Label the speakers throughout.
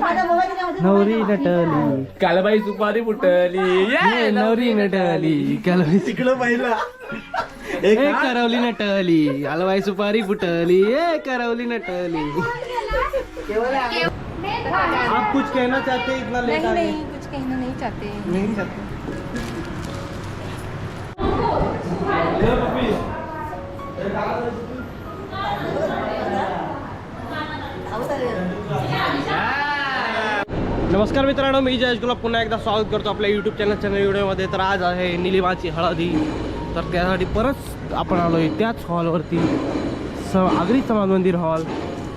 Speaker 1: नवरी नटली.
Speaker 2: कालबाई सुपारी फुटली.
Speaker 1: ये नवरी नटली. कालबाई
Speaker 3: तिकडं पहिला.
Speaker 1: ए करवली नटली. अलवाई सुपारी फुटली. ए करवली नटली. आप कुछ कहना चाहते हैं इतना लेट आ
Speaker 4: नहीं। नहीं कुछ कहना नहीं चाहते।
Speaker 1: नहीं चाहते। नमस्कार मित्रांनो मी जयेश गुलाब पुन्हा एकदा स्वागत करतो आपल्या यूट्यूब चॅनलच्या नवीन व्हिडिओमध्ये. तर आज आहे निलिमाची हळदी. तर त्यासाठी परत आपण आलो आहे त्याच हॉलवरती स आगरी समाज मंदिर हॉल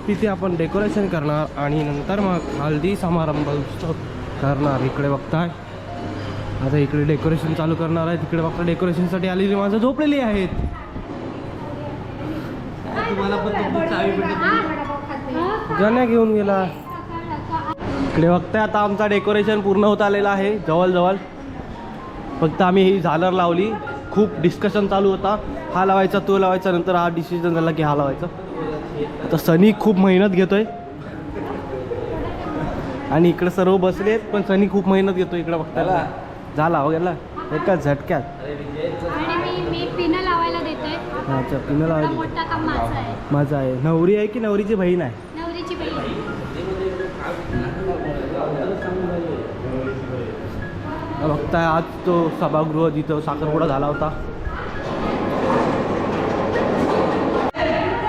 Speaker 1: तिथे आपण डेकोरेशन करणार आणि नंतर मग हळदी समारंभ उत्सव करणार. इकडे बघताय. आता इकडे डेकोरेशन चालू करणार आहे. तिकडे बघता डेकोरेशनसाठी आलेली माणसं झोपलेली आहेत. तुम्हाला पण. गण्या घेऊन गेला. इकडे बघताय आता आमचा डेकोरेशन पूर्ण होत आलेला आहे जवळजवळ. फक्त आम्ही ही झालर लावली. खूप डिस्कशन चालू होता. हा लावायचा तो लावायचा नंतर हा डिसिजन झाला की हा लावायचा. आता सनी खूप मेहनत घेतोय. आणि इकडे सर्व बसलेत पण सनी खूप मेहनत घेतो इकडे बघतायला झाला हो गेला. एका झटक्यात.
Speaker 5: पिनं लावायला
Speaker 1: अच्छा
Speaker 5: माझा आहे.
Speaker 1: नवरी आहे की नवरीची बहीण आहे? फक्त बघताय आज तो सभागृह जिथं साखरपुडा झाला होता.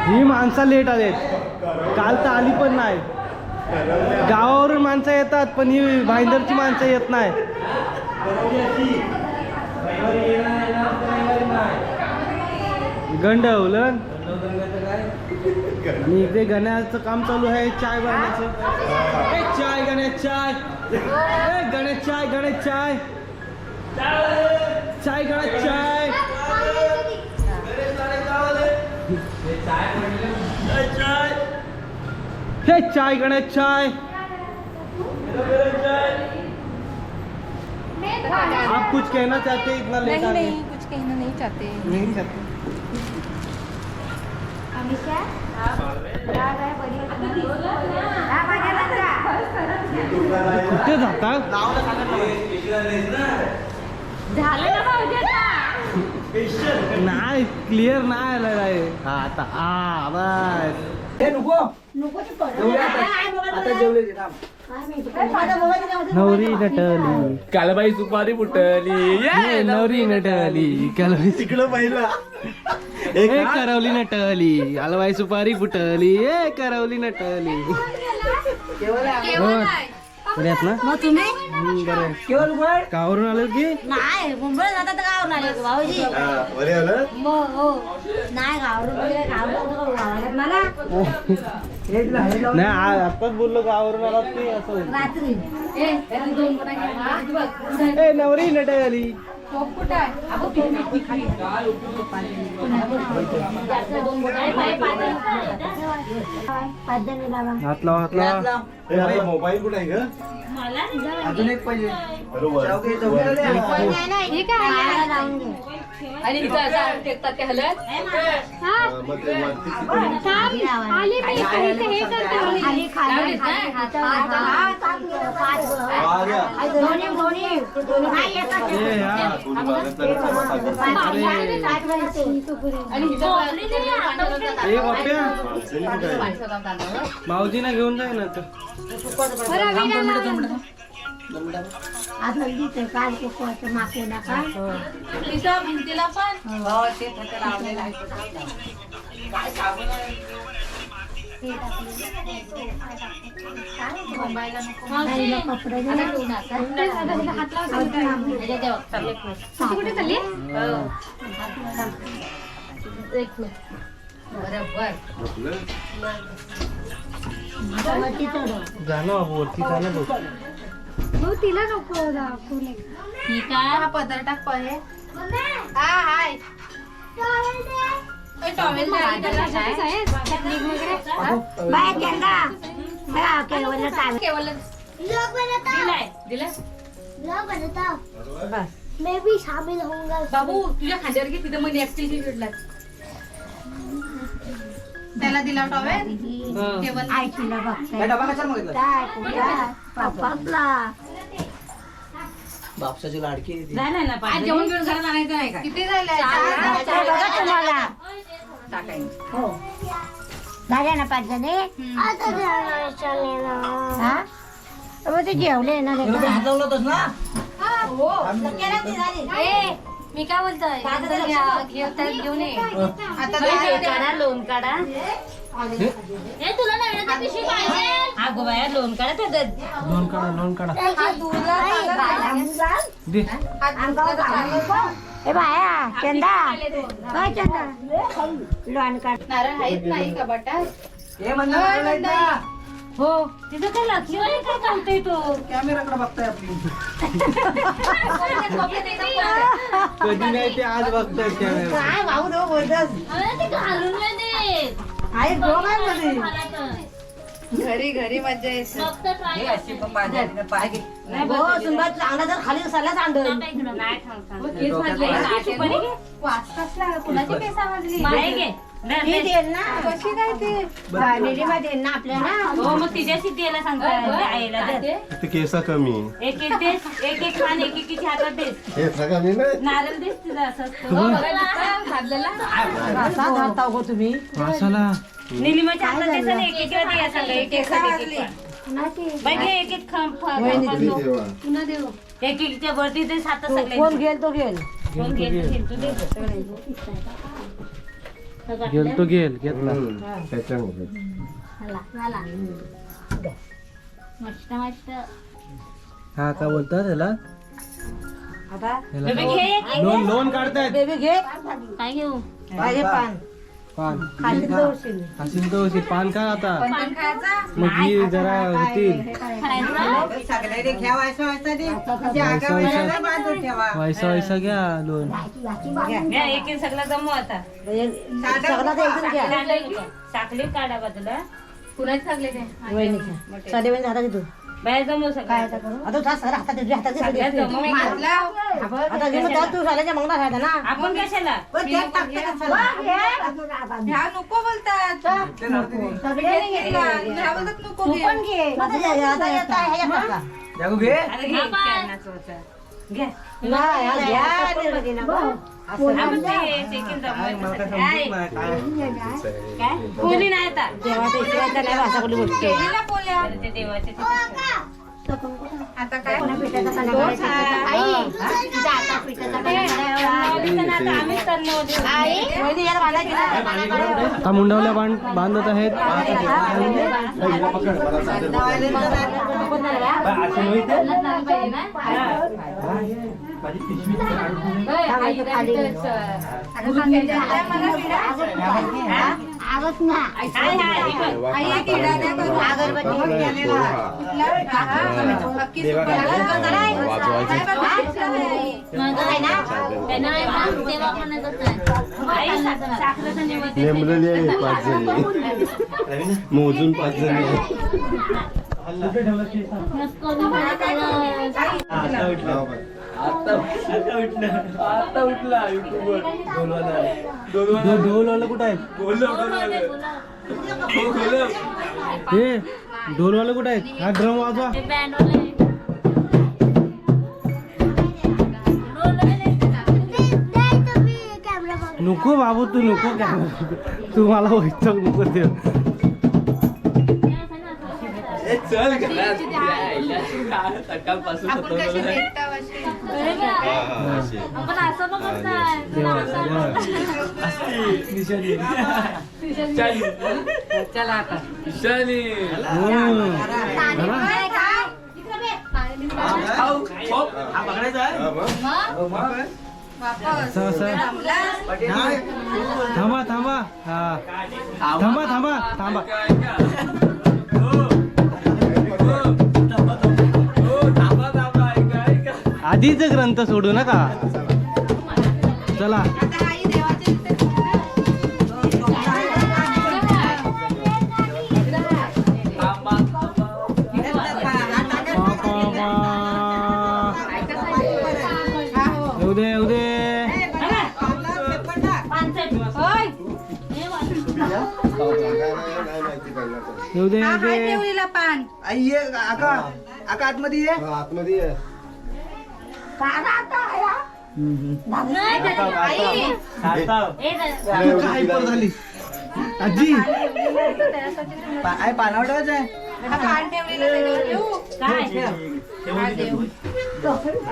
Speaker 1: ही माणसं लेट आलेत. काल तर आली पण नाही. गावावरून माणसं येतात पण ही भाईंदरची माणसं येत नाही. गंड गंडवलं आणि इकडे गण्याचं काम चालू आहे चाय बनवायचं. ए, चाय गणेश चाय. ए, गणेश चाय गणेश चाय. चाय गणेश चाय. हे चाय गणेश चाय. आप कुछ कहना चाहते हैं? इतना लेट
Speaker 4: नहीं नहीं कुछ कहना नहीं चाहते।
Speaker 1: नहीं चाहते? कुठे जातात
Speaker 5: झालं ना आता?
Speaker 1: नाही क्लिअर नाही आलेला आहे हा आता? नवरी नटली.
Speaker 2: कालबाई सुपारी फुटली.
Speaker 1: ये नवरी नटली. कालबाई
Speaker 3: तिकडं पहिला
Speaker 1: ए करवली नटली. अलवाई सुपारी फुटली. ए करवली नटली. पुण्यात ना?
Speaker 6: मग तुम्ही?
Speaker 1: हम्म, बरं कावरून आलो की?
Speaker 6: नाही मुंबईला जाता तर गावून आले होते भाऊजी.
Speaker 3: बरे आलं
Speaker 6: मग हो. नाही गावरून वगैरे मला.
Speaker 1: नाही आताच बोललो गावावरून आलात की असं होईल.
Speaker 6: रात्री.
Speaker 1: ए नवरी नटली
Speaker 6: पाचजणी लावा
Speaker 1: हात लावा हात लावा
Speaker 3: ए, आपला मोबाईल कुठे आहे ग अजून एक पाहिजे बरोबर
Speaker 5: ठीक आहे
Speaker 6: पायाला लावून घे
Speaker 5: हा
Speaker 3: मग ते वरती
Speaker 5: थांब आली मी इथे इथे हे करते
Speaker 6: खाली खाली खाली हात पाच पाच दोन्ही
Speaker 3: कुठे आहे?
Speaker 1: भाऊजीना घेऊन जाय ना तर
Speaker 6: आज हल्दीच काल हा मागे
Speaker 1: ना
Speaker 5: हो.
Speaker 6: मैं भी शामिल होऊंगा
Speaker 4: बाबू तुझ्या खांद्यावर घे तिथं भेटला त्याला दिला टॉवेल
Speaker 3: डबा कशाला मागितला
Speaker 6: पप्पाला
Speaker 3: बापसाची लाडकी आहे ती.
Speaker 4: जेवण घेऊन घरात आणायचं नाही का किती झाले
Speaker 6: तुम्हाला हो. ना पाच जणी हा? ते जेवले ना
Speaker 3: होतास ना?
Speaker 5: मी काय बोलतोय? घेऊन ये.
Speaker 4: आता
Speaker 5: लोन काढा हे? तुला नवीन पिशवी पाहिजे.
Speaker 1: लोन काढा लोन काढा दे.
Speaker 6: ए बाया चंदा काय चंदा लोण काढ.
Speaker 4: नारळ आहेत नाही कपाटात
Speaker 3: हे म्हणलं मला नाही ना.
Speaker 5: हो तिथं काय लक्ष नाही काय चालतोय तो?
Speaker 3: कॅमेराकडे बघताय आपली.
Speaker 1: कधी नाही ते आज बघतोय कॅमेरा.
Speaker 6: काय भाऊ नो बोलतस?
Speaker 5: ते घालून नाही देत. तर.
Speaker 4: घरी घरी मजा येते.
Speaker 3: हे.
Speaker 6: हो चांगला जर खाली सल्ला. देईल ना
Speaker 4: कशी काय ते?
Speaker 6: निरीमा देईल ना आपल्याला?
Speaker 5: हो. मग तिच्याशी द्यायला सांगतो आईला दे.
Speaker 7: ते केसा कमी.
Speaker 5: एक एक देस एक एक खान एक हातात देस.
Speaker 7: हे नाही.
Speaker 5: नारळ देस तिला असं. असतं.
Speaker 6: असा धरता गो तुम्ही.
Speaker 1: वासाला
Speaker 5: निलिमाच्या हातात देस आणि एक एकीला द्या सांगा एक एक एक एक खान. बाई घे एक फा-
Speaker 7: देवा.
Speaker 4: देऊ
Speaker 5: एक एकीच्या वरती सगळे
Speaker 6: कोण तो
Speaker 5: कोण घेईल तो घेईल, तू दे गं.
Speaker 1: गेल तो घेतला
Speaker 7: हम्म, त्याच्यामुळे.
Speaker 5: मस्त मस्त.
Speaker 1: हा काय बोलतात त्याला?
Speaker 6: आता?
Speaker 5: बेबी घे एक एक.
Speaker 1: Loan loan काढतायत.
Speaker 6: बेबी घे.
Speaker 5: काय घेऊ?
Speaker 6: पाहिजे पान.
Speaker 1: पान
Speaker 6: खाली दौडशील.
Speaker 1: हसीन तो हसीन पान काय आता
Speaker 4: खायचा
Speaker 1: मग ही जरा होतील
Speaker 5: खायचं
Speaker 3: सगळ्याने घ्या ते.
Speaker 1: वैसा
Speaker 3: ठेवा.
Speaker 1: वैसा वैसा घ्या लोन
Speaker 5: घ्या एक एक सगळं जमू आता
Speaker 6: ते घ्या
Speaker 5: साखळी साखळी काढा बाजूला
Speaker 4: कुणाची चांगले ते
Speaker 6: वहिनीच्या साडे वहिनी हातात घेतो
Speaker 5: बाहेर जमू सगळं.
Speaker 6: काय आता करू आता तुझ्या सगळ्या हातात तुझ्या हातात.
Speaker 5: सगळ्यात जमू
Speaker 6: आता घे मग त्यात तू साल्याच्या मंगळा खायचा ना.
Speaker 5: आपण कशाला?
Speaker 4: ह्या नको बोलतात.
Speaker 3: ते नव्हते ते.
Speaker 6: सगळ्यांनी घेतला.
Speaker 4: ह्या बोलतात नको
Speaker 6: तू
Speaker 4: घे.
Speaker 6: पण घे. आता हे- आता हे काय ह्याच्यात टाका.
Speaker 3: जागू घे.
Speaker 5: आता घे अन्नाचं होतं. घ्या.
Speaker 6: नाही, हा घ्या, निर्मती ना
Speaker 5: कोणी नाही आता
Speaker 6: देवाच्या नाही भाषा
Speaker 5: ते देवाचे
Speaker 4: आता काय.
Speaker 5: आता
Speaker 1: मुंडावल्या बांध बांधत आहेत
Speaker 6: टाकायचं खाली. आगच ना.
Speaker 5: हाय, हाय, हे? बघ.
Speaker 4: आई एक इडा द्या करून.
Speaker 6: अगरबत्ती.
Speaker 4: अख्खी सुपारी. काय बघा, आई.
Speaker 5: माझं आहे आहे
Speaker 7: आहे
Speaker 5: त्याला-
Speaker 1: ढोल ढोलवाला. कुठं आहेत हे ढोलवाला कुठं आहेत हा ड्रम वाजवा.
Speaker 5: ते.
Speaker 1: नको बाबू तू नको कॅमेरा तू मला वैतक नको देव
Speaker 4: आपण
Speaker 5: असं बघत नाही.
Speaker 3: हा?
Speaker 4: वापस
Speaker 1: असं असं. थांबा थांबा हा थांबा थांबा थांबा आधीच ग्रंथ सोडू नका. चला.
Speaker 4: देवाच्या इथे
Speaker 1: येऊ दे. येऊ दे
Speaker 3: आतमध्ये ये.
Speaker 7: आतमध्ये ये.
Speaker 3: काय पर झाली आजी पा- आई आहे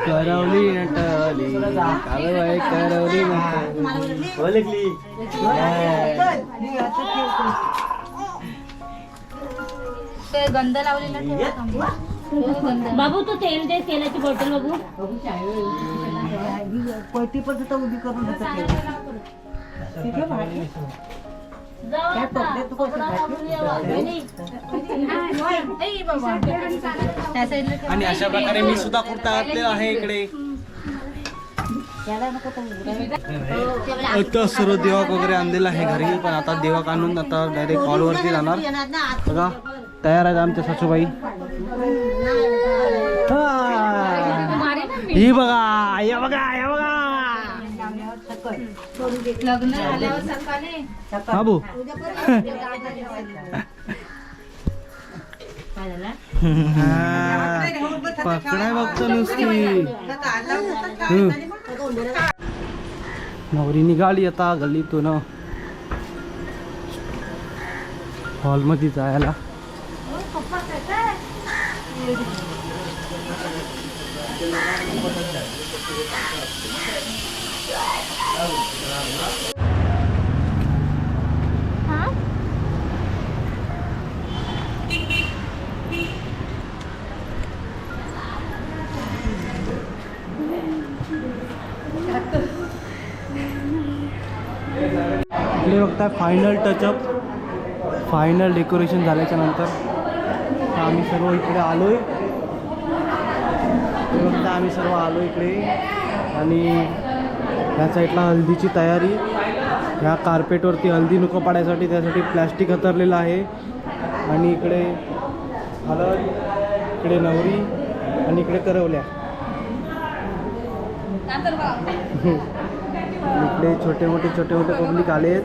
Speaker 1: करवली नटली काळबाई करवली नटली
Speaker 7: ओळखली
Speaker 4: ते गंध लावलेला ठेवा
Speaker 5: बाबू तू तेल दे तेलाची बॉटल बघू.
Speaker 4: त्या साईडला ठेवा.
Speaker 1: आणि अशा प्रकारे मी सुद्धा कुर्ता घातलेला आहे इकडे. आता सर्व देवाक वगैरे आणलेलं आहे घरी पण आता देवाक आणून आता डायरेक्ट हॉलवरती जाणार. बघा. तयार आहेत आमच्या सासूबाई. ही. बघा या बघा या बघा. बाबू. पकडाय बघतो नुसती. नवरी निघाली आता गल्लीतून. हॉलमध्ये जायला. हे बघताय फायनल टचअप फायनल डेकोरेशन झाल्याच्यानंतर. आता आम्ही सर्व इकडे आलो आहे बघता आम्ही सर्व आलो इकडे. आणि ह्या साईडला हल्दीची तयारी. ह्या कार्पेटवरती हल्दी नको पाडायसाठी त्यासाठी प्लॅस्टिक हतरलेलं आहे. आणि इकडे हळद इकडे नवरी आणि इकडे करवल्या. इकडे छोटे मोठे छोटे मोठे पब्लिक आले आहेत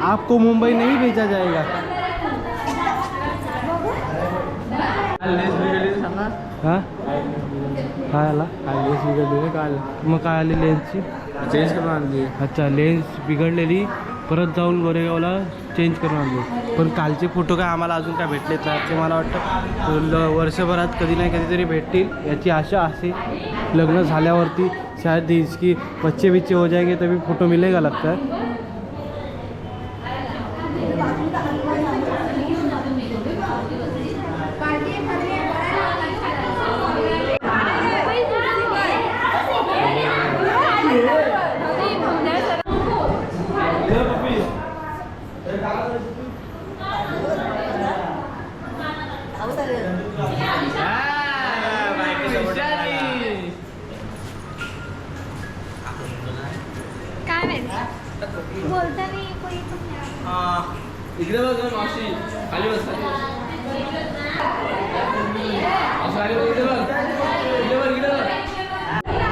Speaker 1: आपको मुंबई नहीं भेजा जाएगा। हा? काय आला
Speaker 2: लेस बिघडली काल?
Speaker 1: मग काय आली लेन्सची
Speaker 2: चेंज करून आणली.
Speaker 1: अच्छा लेन्स बिघडलेली परत जाऊन गोरेगावला चेंज करून आणले. पण कालचे फोटो काय आम्हाला अजून काय भेटलेत नाही. ते मला वाटतं वर्षभरात कधी नाही कधीतरी भेटतील. याची आशा असे लग्न झाल्यावरती शायद इसकी बच्चे बिच्चे हो जाएंगे तभी फोटो मिलेगा लगता है.
Speaker 2: बघ ना, मावशी खाली बस खाली बस. मावशी, खाली बघ, इकडे बघ. इकडे बघ, इकडे बघ.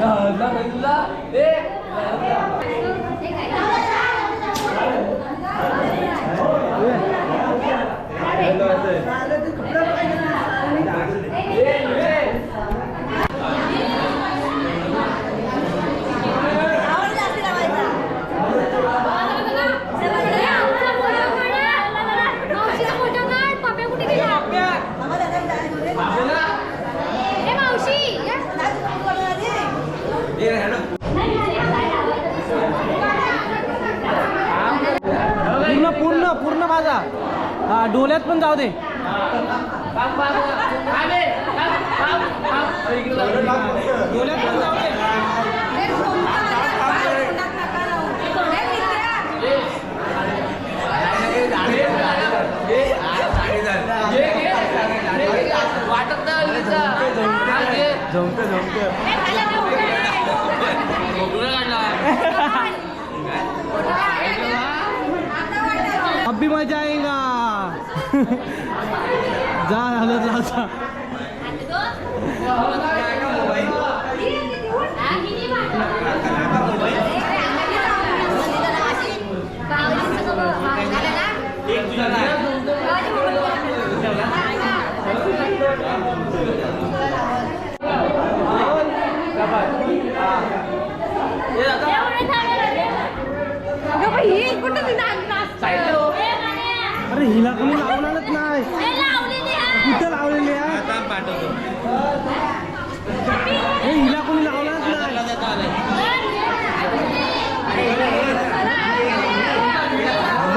Speaker 2: या, हळदला बघितला? ए,
Speaker 6: मावशीचा फोटो काढ पप्या कुठे गेला ए मावशी
Speaker 1: पूर्ण पूर्ण पूर्ण माझा हा डोल्यात पण जाऊ दे.
Speaker 2: वाटत
Speaker 1: जमतं जमतं अब भी मजा आएगा जा झालं जा. हिला कोणी लावणारच नाही कुठं लावलेली आहे हे हिला कोणी लावणारच नाही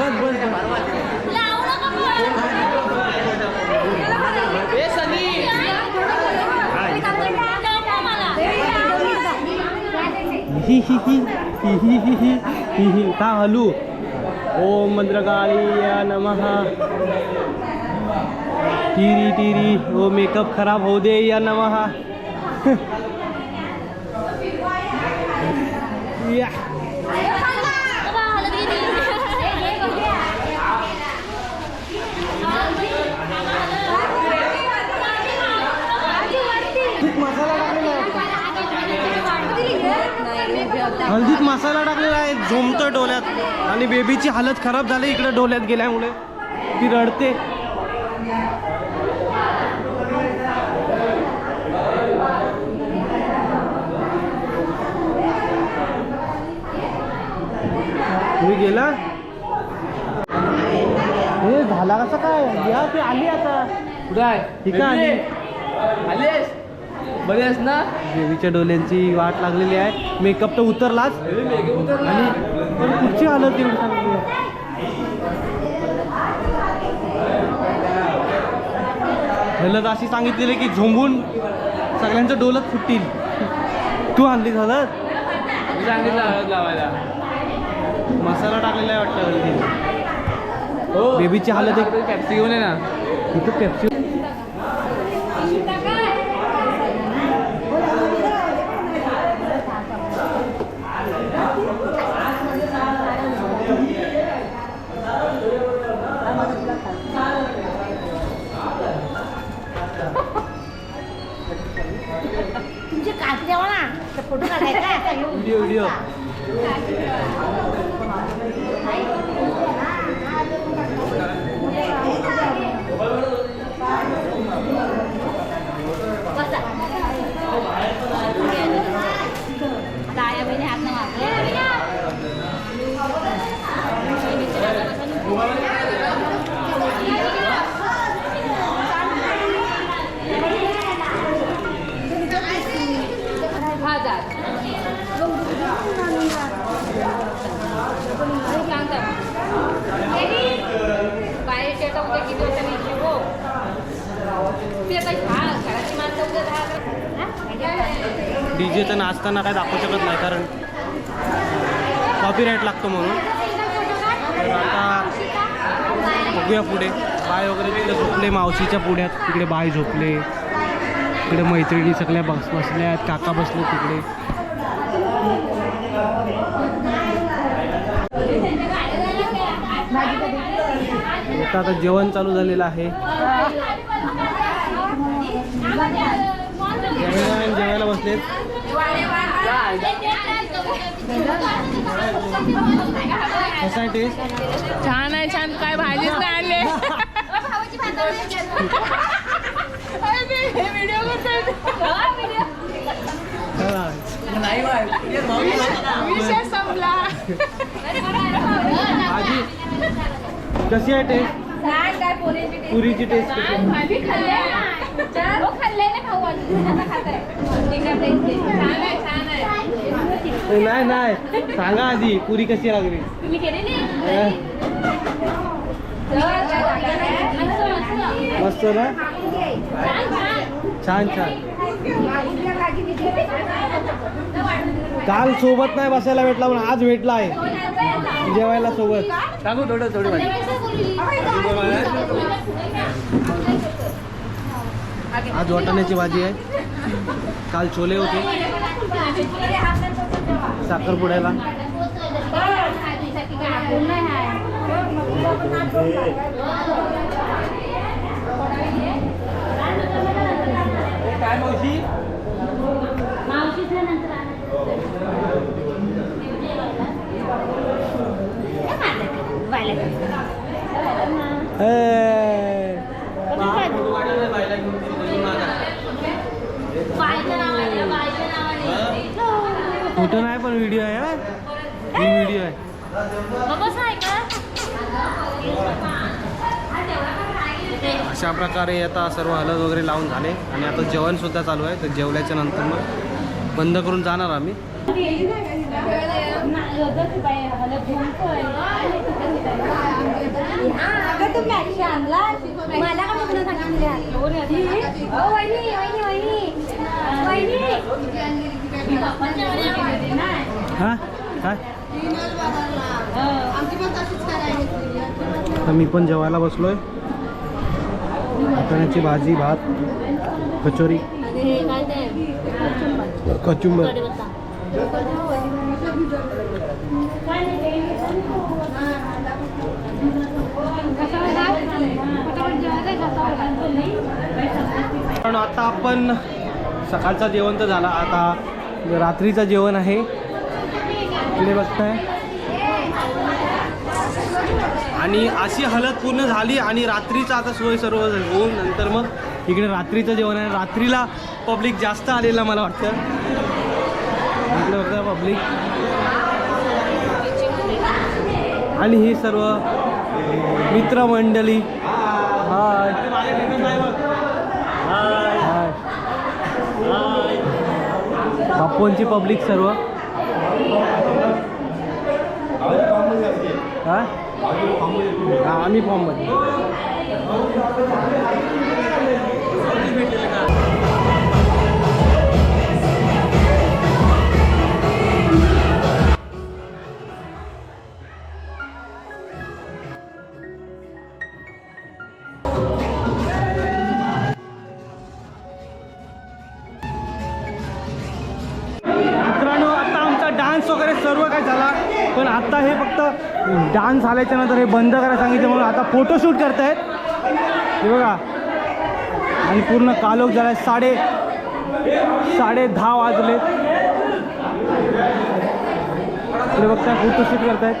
Speaker 1: बस बस बस हि हि हि हि हि हि हि हि हि का हलू ओम मंत्रकाळी नमः। टिरी टिरी ओ मेकअप खराब हो दे या नमः। या। हळदीत मसाला टाकलेला आहे झोमतं डोल्यात आणि बेबीची हालत खराब झाली इकडे डोल्यात गेल्यामुळे. ती रडते. तुम्ही गेला? हे झाला कसं काय? या ती आली आता.
Speaker 2: कुठं आहे?
Speaker 1: ठीक आहे
Speaker 2: आलेस बरी आहेस ना?
Speaker 1: देवीच्या डोल्यांची वाट लागलेली आहे. मेकअप तर उतरलाच. आणि पण पुढची हालत एवढी आहे? हलत अशी सांगितलेली की झोंबून सगळ्यांचं डोलत फुटतील. तू हल्ली हलत?
Speaker 2: मी सांगितलं हळद लावायला.
Speaker 1: मसाला टाकलेला आहे वाटतं हळदीत
Speaker 2: हो.
Speaker 1: बेबीची हालत एक
Speaker 2: पॅप्सी घेऊन ये ना.
Speaker 1: इथं पेप्सी
Speaker 6: कुठून आलाय काय आता येऊन
Speaker 1: व्हिडिओ व्हिडिओ नाचताना काय दाखवू शकत नाही कारण कॉपीराईट लागतो म्हणून. तर आता बघूया पुढे. बाय वगैरे तिकडे झोपले मावशीच्या पुढ्यात. तिकडे बाय झोपले. इकडे मैत्रिणी सगळ्या बस बसल्या आहेत काका बसले तिकडे. आता जेवण चालू झालेलं आहे. जेवायला जेवायला बसलेत. कसं आहे टेस्ट
Speaker 5: छान आहे छान. काय भाजीच नाही आणले. व्हिडिओ विषय संपला.
Speaker 1: कशी आहे टेस्ट
Speaker 5: पोरीची टेस्ट हो खाल्ले ना खाऊ आता आहे छान आहे
Speaker 1: नाही नाही. सांगा आधी पुरी कशी लागली?
Speaker 5: तुम्ही केलेली?
Speaker 1: अं,
Speaker 5: मस्त
Speaker 1: ना?
Speaker 5: छान छान.
Speaker 1: काल सोबत नाही बसायला भेटला पण आज भेटला आहे जेवायला सोबत.
Speaker 2: टाकू थोडं थोडी
Speaker 1: आज वाटाण्याची भाजी आहे. काल छोले होते. साखरपुड्याला.
Speaker 2: काय
Speaker 1: फोटो नाही पण व्हिडिओ आहे व्हिडिओ आहे. अशा प्रकारे आता सर्व हलद वगैरे लावून झाले. आणि आता जेवण सुद्धा चालू आहे तर जेवल्याच्या नंतर मग बंद करून जाणार आम्ही.
Speaker 6: आणला?
Speaker 1: हां? काय मी पण जेवायला बसलोय. वाटाण्याची भाजी भात कचोरी. कचुंबर. पण आता आपण सकाळचं जेवण तर झालं आता रात्रीचं जेवण आहे. इकडे बघताय. आणि अशी हलत पूर्ण झाली आणि रात्रीचं आता सोय सर्व होऊन नंतर मग इकडे रात्रीचं जेवण आहे. रात्रीला पब्लिक जास्त आलेलं मला वाटतं. इकडे बघता पब्लिक आणि ही सर्व मित्रमंडळी. हाय. हाय. बाप्पूंची पब्लिक सर्व. हा? हा आम्ही फॉर्ममध्ये पण आता हे फक्त डान्स झाल्याच्यानंतर हे बंद करायला सांगितलं म्हणून आता फोटोशूट करतायत. हे बघा. आणि पूर्ण कालोख झाला साडे साडे दहा वाजले. इकडे बघताय फोटोशूट करतायत.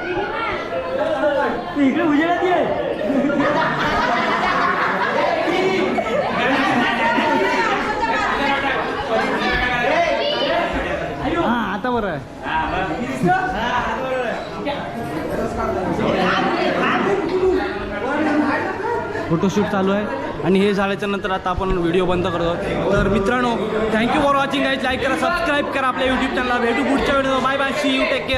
Speaker 1: इकडे उजेडात हा आता बरं आहे. फोटोशूट चालू आहे. आणि हे झाल्याच्यानंतर आता आपण व्हिडिओ बंद करतो तर मित्रांनो thank you for watching guys like करा सबस्क्राईब करा आपल्या यूट्यूब चॅनलला भेटू पुढच्या video bye bye see you take care